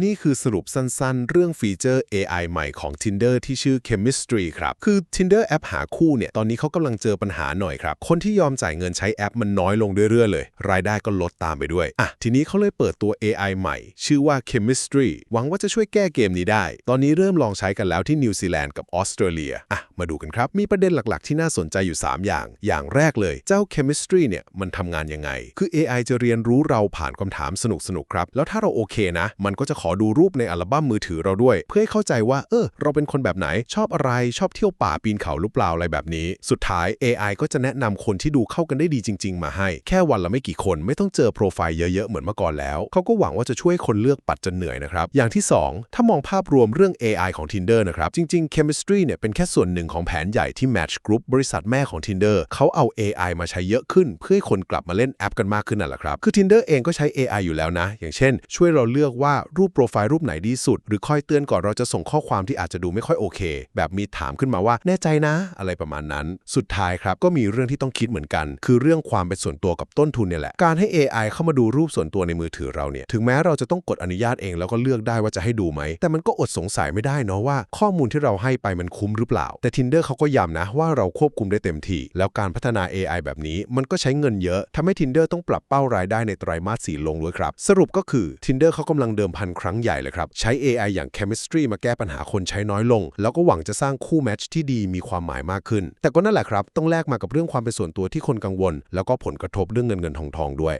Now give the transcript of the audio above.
นี่คือสรุปสั้นๆ เรื่องฟีเจอร์ AI ใหม่ของ Tinder ที่ชื่อ Chemistry ครับ คือ Tinder แอปหาคู่เนี่ย ตอนนี้เขากำลังเจอปัญหาหน่อยครับ คนที่ยอมจ่ายเงินใช้แอปมันน้อยลงเรื่อยๆเลย รายได้ก็ลดตามไปด้วย อะ ทีนี้เขาเลยเปิดตัว AI ใหม่ ชื่อว่า Chemistry หวังว่าจะช่วยแก้เกมนี้ได้ ตอนนี้เริ่มลองใช้กันแล้วที่นิวซีแลนด์กับออสเตรเลีย อะ มาดูกันครับ มีประเด็นหลักๆ ที่น่าสนใจอยู่ 3 อย่าง อย่างแรกเลย เจ้า Chemistry เนี่ย มันทำงานยังไง คือ AI จะเรียนรู้เราผ่านคำถามสนุกๆ ครับ แล้วถ้าเราโอเคนะ มันก็จะขอดูรูปในอัลบั้มมือถือเราด้วย เพื่อให้เข้าใจว่า เออ เราเป็นคนแบบไหน ชอบอะไร ชอบเที่ยวป่าปีนเขาหรือเปล่าอะไรแบบนี้ สุดท้าย AI ก็จะแนะนำคนที่ดูเข้ากันได้ดีจริง ๆ มาให้ แค่วันละไม่กี่คน ไม่ต้องเจอโปรไฟล์เยอะๆ เหมือนเมื่อก่อนแล้ว เขาก็หวังว่าจะช่วยคนเลือกปัดจนเหนื่อยนะครับ อย่างที่ 2 ถ้ามองภาพรวมเรื่อง AI ของ Tinder นะครับ จริงๆ Chemistry เนี่ยเป็นแค่ส่วนหนึ่งของแผนใหญ่ที่ Match Group บริษัทแม่ของ Tinder เขาเอา AI มาใช้เยอะขึ้น เพื่อให้คนกลับมาเล่นแอปกันมากขึ้นนั่นแหละครับ คือ Tinder เองก็ใช้ AI อยู่แล้วนะ อย่างเช่น ช่วยเราเลือกว่ารูปโปรไฟล์รูปไหนดีสุด หรือคอยเตือนก่อนเราจะส่งข้อความที่อาจจะดูไม่ค่อยโอเค แบบมีถามขึ้นมาว่าแน่ใจนะ อะไรประมาณนั้น สุดท้ายครับก็มีเรื่องที่ต้องคิดเหมือนกัน คือเรื่องความเป็นส่วนตัวกับต้นทุนเนี่ยแหละ การให้ AI เข้ามาดูรูปส่วนตัวในมือถือเราเนี่ยถึงแม้เราจะต้องกดอนุญาตเองแล้วก็เลือกได้ว่าจะให้ดูไหม แต่มันก็อดสงสัยไม่ได้เนาะว่าข้อมูลที่เราให้ไปมันคุ้มหรือเปล่า แต่ Tinder เขาก็ย้ำนะว่าเราควบคุมได้เต็มที่ แล้วการพัฒนา AI แบบนี้มันก็ใช้เงินเยอะทำให้ Tinder ต้องปรับเป้ารายได้ในไตรมาสสี่ลงด้วยครับ สรุปก็คือ Tinder เขากำลังเดิมพันครั้งใหญ่เลยครับ ใช้ AI อย่าง Chemistry มาแก้ปัญหาคนใช้น้อยลง แล้วก็หวังจะสร้างคู่แมทช์ที่ดีมีความหมายมากขึ้น แต่ก็นั่นแหละครับ ต้องแลกมากับเรื่องความเป็นส่วนตัวที่คนกังวล แล้วก็ผลกระทบเรื่องเงินเงินทองทองด้วย